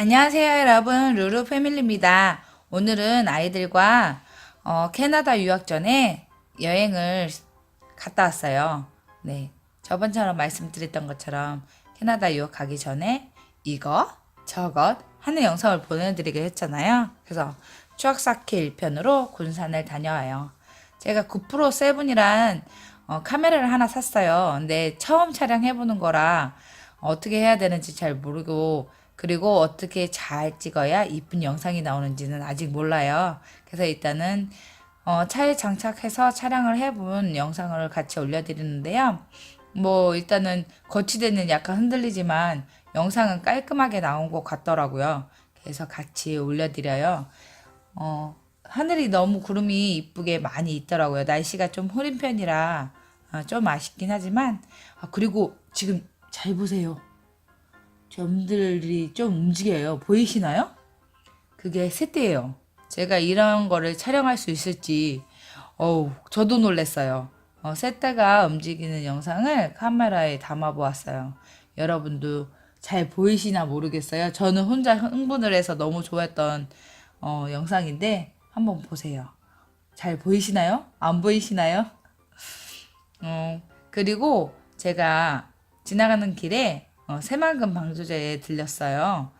안녕하세요, 여러분. 루루 패밀리입니다. 오늘은 아이들과 어, 캐나다 유학 전에 여행을 갔다 왔어요. 네. 저번처럼 말씀드렸던 것처럼 캐나다 유학 가기 전에 이것, 저것 하는 영상을 보내드리게 했잖아요. 그래서 추억 쌓기 1편으로 군산을 다녀와요. 제가 9프로 7이란 어, 카메라를 하나 샀어요. 근데 처음 촬영해보는 거라 어떻게 해야 되는지 잘 모르고 그리고 어떻게 잘 찍어야 이쁜 영상이 나오는지는 아직 몰라요. 그래서 일단은 어, 차에 장착해서 촬영을 해본 영상을 같이 올려드리는데요. 뭐 일단은 거치대는 약간 흔들리지만 영상은 깔끔하게 나온 것 같더라고요. 그래서 같이 올려드려요. 어, 하늘이 너무 구름이 이쁘게 많이 있더라고요. 날씨가 좀 흐린 편이라 어, 좀 아쉽긴 하지만 아, 그리고 지금 잘 보세요. 점들이 좀 움직여요. 보이시나요? 그게 새떼예요. 제가 이런 거를 촬영할 수 있을지 어우 저도 놀랐어요. 어, 새떼가 움직이는 영상을 카메라에 담아 보았어요. 여러분도 잘 보이시나 모르겠어요. 저는 혼자 흥분을 해서 너무 좋아했던 어, 영상인데 한번 보세요. 잘 보이시나요? 안 보이시나요? 어, 그리고 제가 지나가는 길에 어, 새만금 방조제에 들렸어요.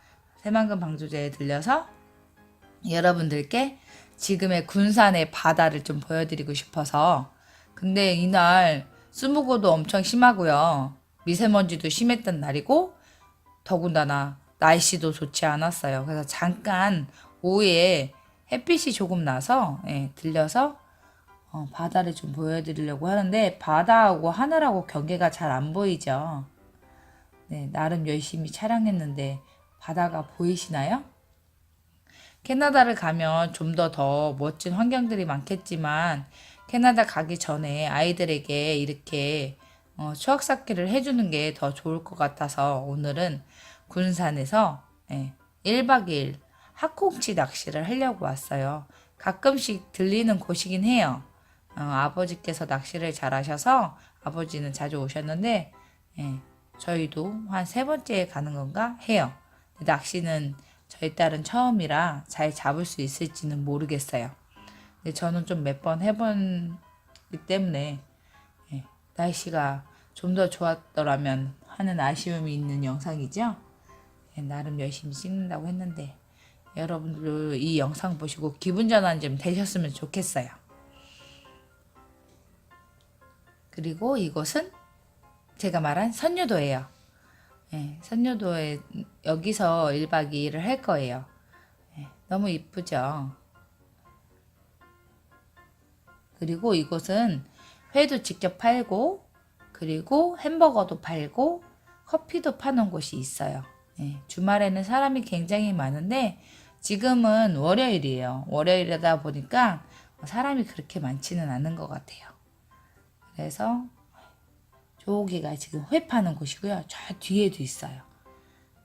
새만금 방조제에 들려서 여러분들께 지금의 군산의 바다를 좀 보여드리고 싶어서 근데 이날 스무고도 엄청 심하고요. 미세먼지도 심했던 날이고 더군다나 날씨도 좋지 않았어요. 그래서 잠깐 오후에 햇빛이 조금 나서 예, 들려서 어, 바다를 좀 보여드리려고 하는데 바다하고 하늘하고 경계가 잘 안 보이죠. 네, 나름 열심히 촬영했는데 바다가 보이시나요? 캐나다를 가면 좀더더 멋진 환경들이 많겠지만 캐나다 가기 전에 아이들에게 이렇게 어, 추억 쌓기를 해주는 게 더 좋을 것 같아서 오늘은 군산에서 예, 1박 2일 학꽁치 낚시를 하려고 왔어요. 가끔씩 들리는 곳이긴 해요. 어, 아버지께서 낚시를 잘 하셔서 아버지는 자주 오셨는데 예, 저희도 한 세 번째 가는 건가 해요. 낚시는 저희 딸은 처음이라 잘 잡을 수 있을지는 모르겠어요. 근데 저는 좀 몇 번 해본기 때문에 예, 날씨가 좀 더 좋았더라면 하는 아쉬움이 있는 영상이죠. 예, 나름 열심히 찍는다고 했는데 여러분들 이 영상 보시고 기분 전환 좀 되셨으면 좋겠어요. 그리고 이곳은 제가 말한 선유도예요. 예, 선유도에 여기서 1박 2일을 할 거예요. 예, 너무 이쁘죠? 그리고 이곳은 회도 직접 팔고 그리고 햄버거도 팔고 커피도 파는 곳이 있어요. 예, 주말에는 사람이 굉장히 많은데 지금은 월요일이에요. 월요일이다 보니까 사람이 그렇게 많지는 않은 것 같아요. 그래서 저기가 지금 회 파는 곳이고요. 저 뒤에도 있어요.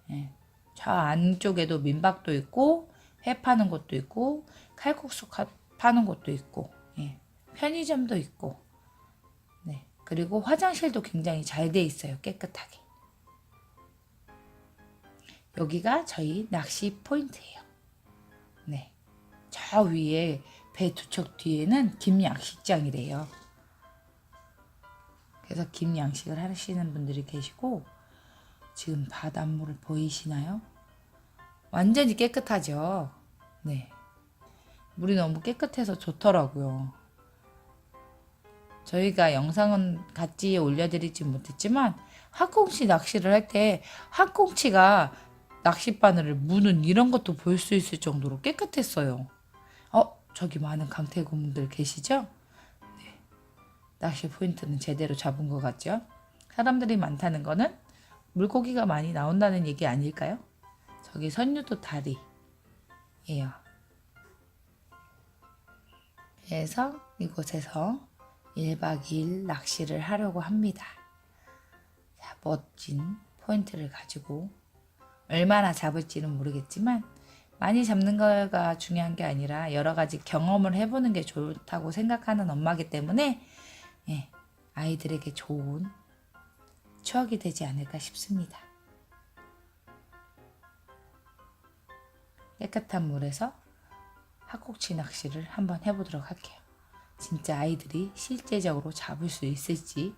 예, 저 안쪽에도 민박도 있고 회 파는 곳도 있고 칼국수 카- 파는 곳도 있고 예, 편의점도 있고 네, 그리고 화장실도 굉장히 잘 돼 있어요. 깨끗하게. 여기가 저희 낚시 포인트예요. 네. 저 위에 배 두 척 뒤에는 김양식장이래요. 그래서 김 양식을 하시는 분들이 계시고 지금 바닷물을 보이시나요? 완전히 깨끗하죠. 네. 물이 너무 깨끗해서 좋더라고요. 저희가 영상은 같이 올려드리지 못했지만 학꽁치 낚시를 할 때 학꽁치가 낚싯바늘을 무는 이런 것도 볼 수 있을 정도로 깨끗했어요. 어, 저기 많은 강태공들 계시죠? 네. 낚시 포인트는 제대로 잡은 것 같죠? 사람들이 많다는 거는 물고기가 많이 나온다는 얘기 아닐까요? 저기 선유도 다리예요. 그래서 이곳에서 1박 2일 낚시를 하려고 합니다. 자, 멋진 포인트를 가지고 얼마나 잡을지는 모르겠지만 많이 잡는 거가 중요한 게 아니라 여러 가지 경험을 해보는 게 좋다고 생각하는 엄마기 때문에 예, 아이들에게 좋은 추억이 되지 않을까 싶습니다. 깨끗한 물에서 학곡치 낚시를 한번 해보도록 할게요. 진짜 아이들이 실제적으로 잡을 수 있을지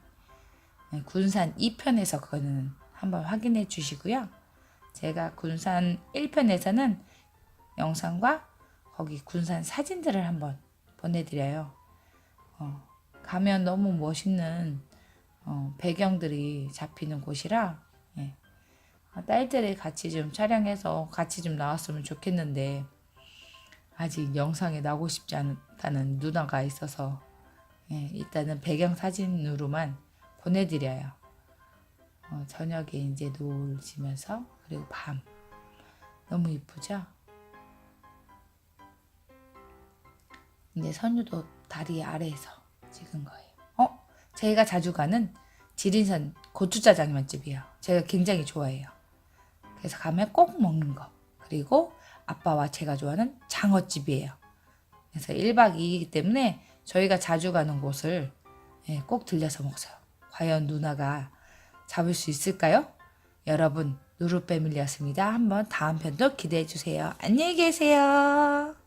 네, 군산 2편에서 그거는 한번 확인해 주시고요. 제가 군산 1편에서는 영상과 거기 군산 사진들을 한번 보내드려요. 어, 가면 너무 멋있는 어, 배경들이 잡히는 곳이라 예. 아, 딸들이 같이 좀 촬영해서 같이 좀 나왔으면 좋겠는데 아직 영상에 나오고 싶지 않다는 누나가 있어서 예, 일단은 배경 사진으로만 보내드려요. 어, 저녁에 이제 노을 지면서 그리고 밤 너무 이쁘죠? 이제 선유도 다리 아래에서 찍은 거예요. 어? 저희가 자주 가는 지린산 고추짜장 맛집이에요. 제가 굉장히 좋아해요. 그래서 가면 꼭 먹는 거. 그리고 아빠와 제가 좋아하는 장어집이에요. 그래서 1박 2일이기 때문에 저희가 자주 가는 곳을 예, 꼭 들려서 먹어요. 과연 누나가 잡을 수 있을까요? 여러분, 누루 패밀리였습니다. 한번 다음 편도 기대해 주세요. 안녕히 계세요.